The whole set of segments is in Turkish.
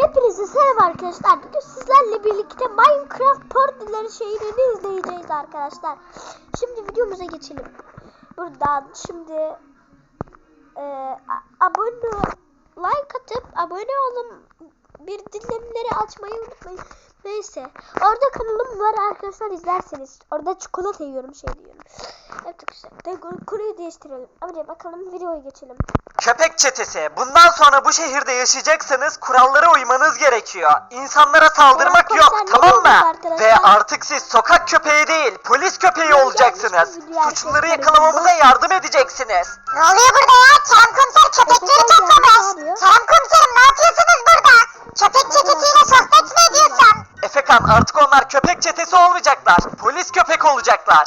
Hepinize selam arkadaşlar. Bugün sizlerle birlikte Minecraft Portları şehrini izleyeceğiz arkadaşlar. Şimdi videomuza geçelim. Buradan şimdi e, abone like atıp abone olun. Bir dilimleri açmayı unutmayın. Neyse. Orada kanalım var arkadaşlar izlerseniz. Orada çikolata yiyorum şey diyorum. Evet arkadaşlar. Konuyu değiştirelim. Hadi bakalım videoya geçelim. Köpek çetesi. Bundan sonra bu şehirde yaşayacaksanız kurallara uymanız gerekiyor. İnsanlara saldırmak yok, tamam mı? Ve artık siz sokak köpeği değil, polis köpeği olacaksınız. Suçluları yakalamamıza yardım edeceksiniz. Ne oluyor burada ya? Kerem komiser köpekleri toplamış. Kerem komiserim ne yapıyorsunuz burada? Köpek çetesiyle sohbet mi ediyorsun? Efekan artık onlar köpek çetesi olmayacaklar. Polis köpek olacaklar.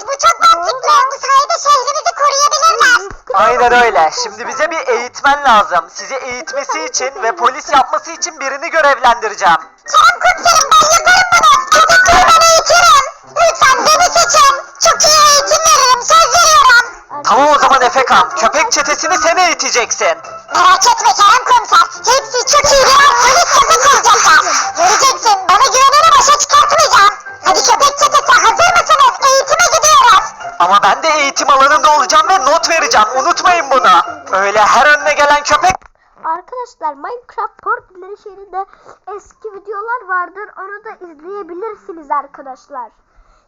Evet bu çok mantıklı. Bu sayede şehrimizi koruyabilirler. Aynen öyle. Şimdi bize bir eğitmen lazım. Sizi eğitmesi için ve polis yapması için birini görevlendireceğim. Kerem komiserim ben yaparım bunu. Köpekleri ben eğitirim. Lütfen beni seçin. Çok iyi eğitim veririm. Söz veriyorum. Tamam o zaman Efekan. Köpek çetesini sen eğiteceksin. Merak etme Kerem komiser. Hepsi çok iyi birer Ama ben de eğitim alanında olacağım ve not vereceğim. Unutmayın bunu. Öyle her önüne gelen köpek Arkadaşlar Minecraft Portları şehrinde eski videolar vardır. Onu da izleyebilirsiniz arkadaşlar.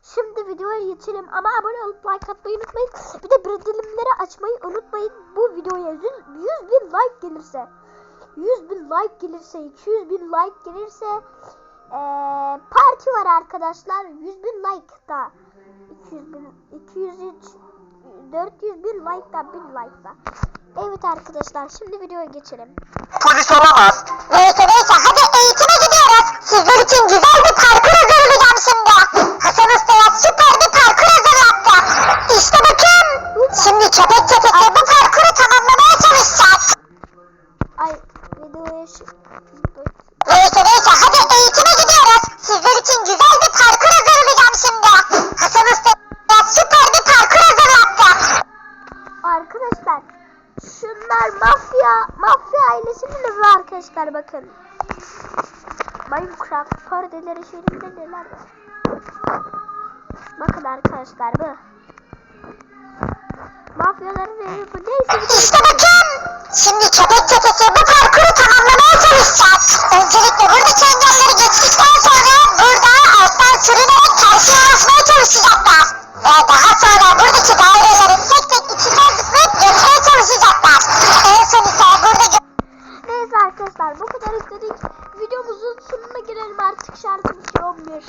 Şimdi videoya geçelim ama abone olup like atmayı unutmayın. Bir de bildirimleri açmayı unutmayın. Bu videoya 100, 100 bin like gelirse 100 bin like gelirse 200 bin like gelirse eee parti var arkadaşlar. 100 bin like da 200 bin 203 400 bin like da 1000 like da. Evet arkadaşlar şimdi videoya geçelim. polis olamaz. Neyse neyse hadi eğitime gidiyoruz. Sizler için güzel bir parkur hazırlayacağım şimdi. Hasan Usta'ya süper bir parkur hazırlattı. İşte bakın. Şimdi köpek çetesi bu parkuru tamamlamaya çalışacak. Ay videoya şu... Arkadaşlar şunlar mafya mafya ailesinin evi arkadaşlar bakın. Minecraft parodileri şehrinde neler var. Bakın arkadaşlar bu. Mafyaların evi bu. Neyse İşte bakın. Arkadaşlar bu kadar izledik. Videomuzun sonuna gelelim artık şarjımız 11.